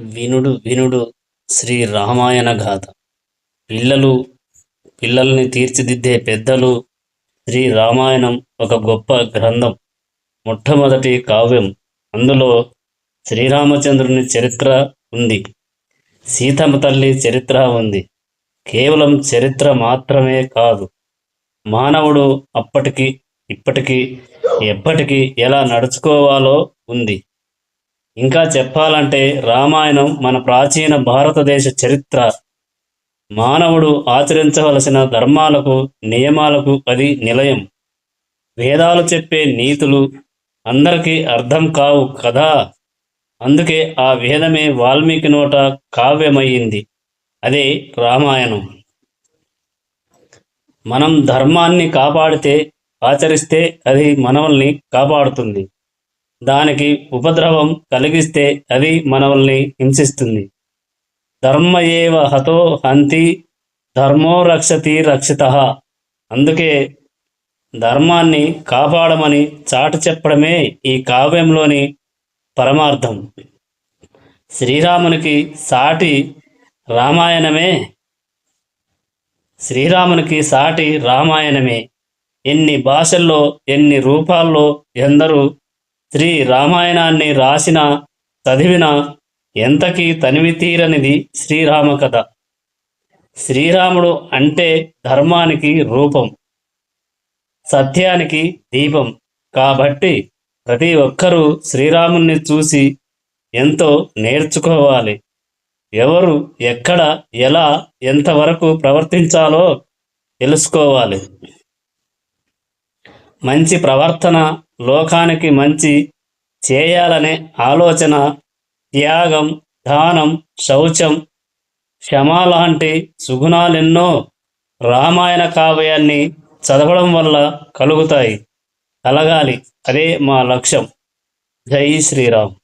వినుడు వినుడు శ్రీ రామాయణ గాథ. పిల్లలు పిల్లల్ని తీర్చిదిద్దే పెద్దలు శ్రీ రామాయణం ఒక గొప్ప గ్రంథం మొట్టమొదటి కావ్యం. అందులో శ్రీరామచంద్రుని చరిత్ర ఉంది. సీతమ్మ తల్లి చరిత్ర ఉంది. కేవలం చరిత్ర మాత్రమే కాదు. మానవుడు అప్పటికి ఇప్పటికీ ఎప్పటికీ ఎలా నడుచుకోవాలో ఉంది. ఇంకా చెప్పాలంటే రామాయణం మన ప్రాచీన భారతదేశ చరిత్ర. మానవుడు ఆచరించవలసిన ధర్మాలకు నియమాలకు అది నిలయం. వేదాలు చెప్పే నీతులు అందరికీ అర్థం కావు కదా? అందుకే ఆ వేదమే వాల్మీకి నోట కావ్యమయ్యింది. అదే రామాయణం. మనం ధర్మాన్ని కాపాడితే ఆచరిస్తే అది మనల్ని కాపాడుతుంది. దానికి ఉపద్రవం కలిగిస్తే అది మనల్ని హింసిస్తుంది. ధర్మ ఏవ హతో హంతి ధర్మో రక్షతి రక్షిత. అందుకే ధర్మాన్ని కాపాడమని చాటు చెప్పడమే ఈ కావ్యంలోని పరమార్థం. శ్రీరామునికి సాటి రామాయణమే. శ్రీరామునికి సాటి రామాయణమే. ఎన్ని భాషల్లో ఎన్ని రూపాల్లో ఎందరూ శ్రీ రామాయణాన్ని రాసిన చదివిన ఎంతకీ తనివి తీరనిది శ్రీరామ కథ. శ్రీరాముడు అంటే ధర్మానికి రూపం సత్యానికి దీపం. కాబట్టి ప్రతి ఒక్కరూ శ్రీరాముని చూసి ఎంతో నేర్చుకోవాలి. ఎవరు ఎక్కడ ఎలా ఎంతవరకు ప్రవర్తించాలో తెలుసుకోవాలి. మంచి ప్రవర్తన లోకానికి మంచి చేయాలనే ఆలోచన త్యాగం దానం శౌచం క్షమ లాంటి సుగుణాలెన్నో రామాయణ కావ్యాన్ని చదవడం వల్ల కలుగుతాయి. కలగాలి. అదే మా లక్ష్యం. జై శ్రీరామ్.